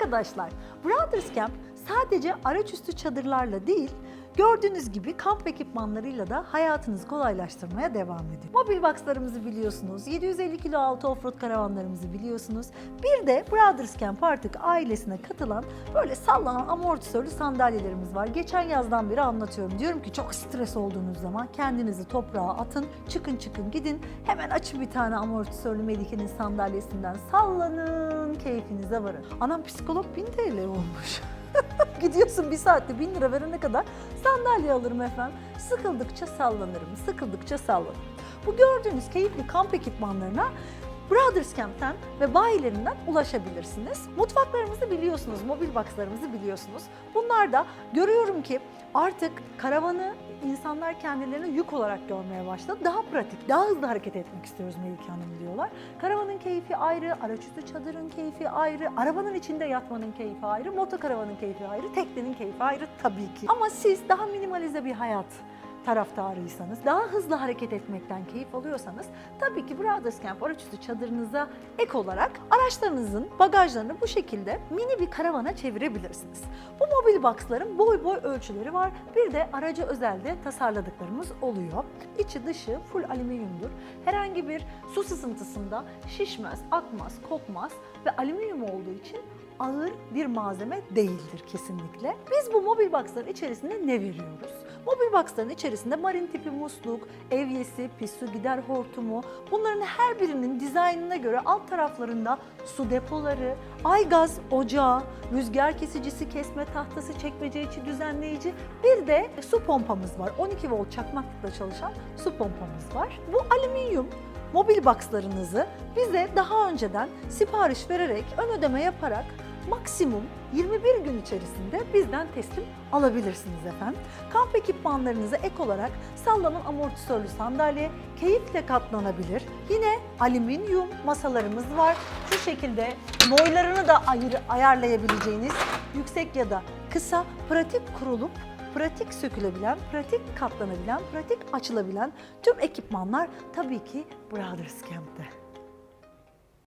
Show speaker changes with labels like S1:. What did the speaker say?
S1: Arkadaşlar, Brothers Camp sadece araçüstü çadırlarla değil, gördüğünüz gibi kamp ekipmanlarıyla da hayatınızı kolaylaştırmaya devam ediyor. Mobil boxlarımızı biliyorsunuz, 750 kilo altı offroad karavanlarımızı biliyorsunuz. Bir de Brothers Camp artık ailesine katılan böyle sallanan amortisörlü sandalyelerimiz var. Geçen yazdan beri anlatıyorum. Diyorum ki çok stres olduğunuz zaman kendinizi toprağa atın, çıkın çıkın gidin. Hemen açın bir tane amortisörlü Melike'nin sandalyesinden sallanın, keyfinize varın. Anam psikolog 1000 TL olmuş. Gidiyorsun bir saatte 1000 lira verene kadar sandalye alırım efendim. Sıkıldıkça sallanırım, sıkıldıkça sallanırım. Bu gördüğünüz keyifli kamp ekipmanlarına Brothers Camp'ten ve bayilerinden ulaşabilirsiniz. Mutfaklarımızı biliyorsunuz, mobil boxlarımızı biliyorsunuz. Bunlar da görüyorum ki artık karavanı insanlar kendilerine yük olarak görmeye başladı. Daha pratik, daha hızlı hareket etmek istiyoruz Melike Hanım diyorlar. Karavanın keyfi ayrı, araçüstü çadırın keyfi ayrı, arabanın içinde yatmanın keyfi ayrı, motokaravanın keyfi ayrı, teknenin keyfi ayrı tabii ki. Ama siz daha minimalize bir hayat taraftarıysanız, daha hızlı hareket etmekten keyif alıyorsanız tabii ki Brothers Camp araçüstü çadırınıza ek olarak araçlarınızın bagajlarını bu şekilde mini bir karavana çevirebilirsiniz. Bu mobil boxların boy boy ölçüleri var. Bir de araca özelde tasarladıklarımız oluyor. İçi dışı full alüminyumdur. Herhangi bir su sızıntısında şişmez, akmaz, kokmaz ve alüminyum olduğu için ağır bir malzeme değildir kesinlikle. Biz bu mobil boxların içerisinde ne veriyoruz? Mobil boxların içerisinde marin tipi musluk, evyesi, pis su gider hortumu, bunların her birinin dizaynına göre alt taraflarında su depoları, aygaz ocağı, rüzgar kesicisi, kesme tahtası, çekmece içi düzenleyici, bir de su pompamız var. 12 volt çakmaklıkla çalışan su pompamız var. Bu alüminyum mobil boxlarınızı bize daha önceden sipariş vererek, ön ödeme yaparak maksimum 21 gün içerisinde bizden teslim alabilirsiniz efendim. Kamp ekipmanlarınıza ek olarak sallanan amortisörlü sandalye keyifle katlanabilir. Yine alüminyum masalarımız var. Şu şekilde boylarını da ayır, ayarlayabileceğiniz yüksek ya da kısa, pratik kurulup pratik sökülebilen, pratik katlanabilen, pratik açılabilen tüm ekipmanlar tabii ki Brothers Camp'te.